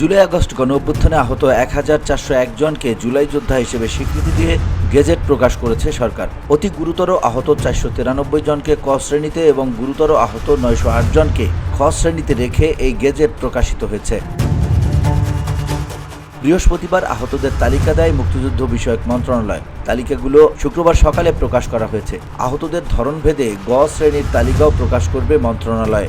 July August গণ অভ্যুত্থানে আহত এক হাজার চারশো একজনকে জুলাই যোদ্ধা হিসেবে স্বীকৃতি দিয়ে গেজেট প্রকাশ করেছে সরকার। অতি গুরুতর আহত চারশো তিরানব্বই জনকে ক শ্রেণীতে এবং গুরুতর আহত নয়শো আট জনকে খ শ্রেণীতে রেখে এই গেজেট প্রকাশিত হয়েছে। বৃহস্পতিবার আহতদের তালিকা দেয় মুক্তিযুদ্ধ বিষয়ক মন্ত্রণালয়। তালিকাগুলো শুক্রবার সকালে প্রকাশ করা হয়েছে। আহতদের ধরনভেদে গ শ্রেণির তালিকাও প্রকাশ করবে মন্ত্রণালয়।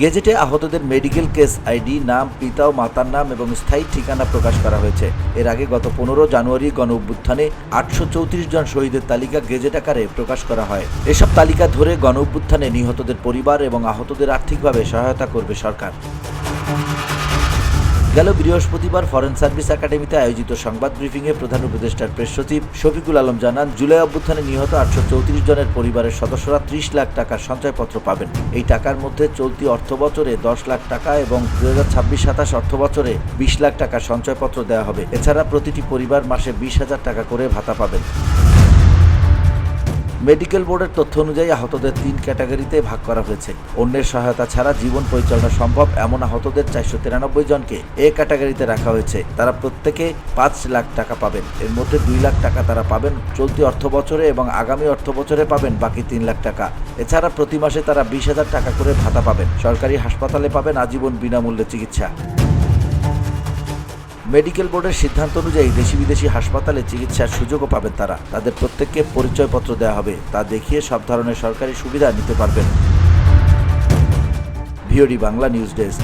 গেজেটে আহতদের মেডিকেল কেস আইডি, নাম, পিতা ও মাতার নাম এবং স্থায়ী ঠিকানা প্রকাশ করা হয়েছে। এর আগে গত পনেরো জানুয়ারি গণ অভ্যুত্থানে আটশো চৌত্রিশ জন শহীদের তালিকা গেজেট আকারে প্রকাশ করা হয়। এসব তালিকা ধরে গণ অভ্যুত্থানে নিহতদের পরিবার এবং আহতদের আর্থিকভাবে সহায়তা করবে সরকার। গেল বৃহস্পতিবার ফরেন সার্ভিস একাডেমিতে আয়োজিত সংবাদ ব্রিফিংয়ে প্রধান উপদেষ্টার প্রেস সচিব শফিকুল আলম জানান, জুলাই অভ্যুত্থানে নিহত আটশো চৌত্রিশ জনের পরিবারের সদস্যরা ত্রিশ লাখ টাকার সঞ্চয়পত্র পাবেন। এই টাকার মধ্যে চলতি অর্থ বছরে দশ লাখ টাকা এবং দু হাজার ছাব্বিশ সাতাশ অর্থ বছরে বিশ লাখ টাকার সঞ্চয়পত্র দেওয়া হবে। এছাড়া প্রতিটি পরিবার মাসে বিশ হাজার টাকা করে ভাতা পাবেন। মেডিকেল বোর্ডের তথ্য অনুযায়ী আহতদের তিন ক্যাটাগরিতে ভাগ করা হয়েছে। অন্যের সহায়তা ছাড়া জীবন পরিচালনা সম্ভব এমন আহতদের চারশো তিরানব্বই জনকে এ ক্যাটাগরিতে রাখা হয়েছে। তারা প্রত্যেকে পাঁচ লাখ টাকা পাবেন। এর মধ্যে দুই লাখ টাকা তারা পাবেন চলতি অর্থ বছরে এবং আগামী অর্থ বছরে পাবেন বাকি তিন লাখ টাকা। এছাড়া প্রতি মাসে তারা বিশ হাজার টাকা করে ভাতা পাবেন। সরকারি হাসপাতালে পাবেন আজীবন বিনামূল্যে চিকিৎসা। মেডিকেল বোর্ডের সিদ্ধান্ত অনুযায়ী দেশি বিদেশি হাসপাতালে চিকিৎসার সুযোগও পাবেন তারা। তাদের প্রত্যেককে পরিচয়পত্র দেওয়া হবে, তা দেখিয়ে সব ধরনের সরকারি সুবিধা নিতে পারবেন। VOD Bangla news desk.